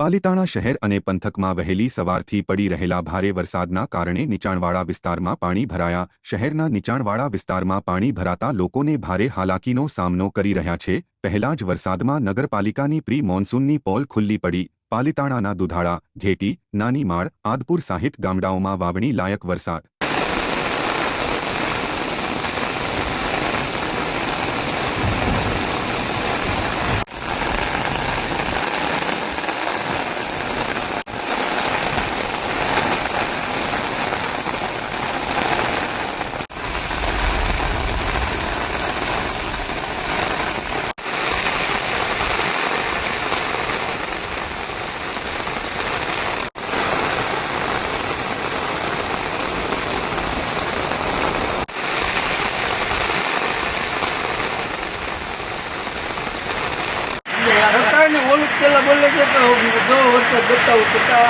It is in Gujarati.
પાલિતાણા શહેર અને પંથકમાં વહેલી સવારથી પડી રહેલા ભારે વરસાદના કારણે નીચાણવાળા વિસ્તારમાં પાણી ભરાયા. શહેરના નીચાણવાળા વિસ્તારમાં પાણી ભરાતા લોકોને ભારે હાલાકીનો સામનો કરી રહ્યા છે. પહેલા જ વરસાદમાં નગરપાલિકાની પ્રી મોન્સૂનની પોલ ખુલ્લી પડી. પાલિતાણાના દુધાળા, ઘેટી નાની માળ આદપુર સાહિત ગામડાઓમાં વાવણી લાયક વરસાદ ઓલું પેલા બોલે છે કે જો વરસાદ બતાવું તો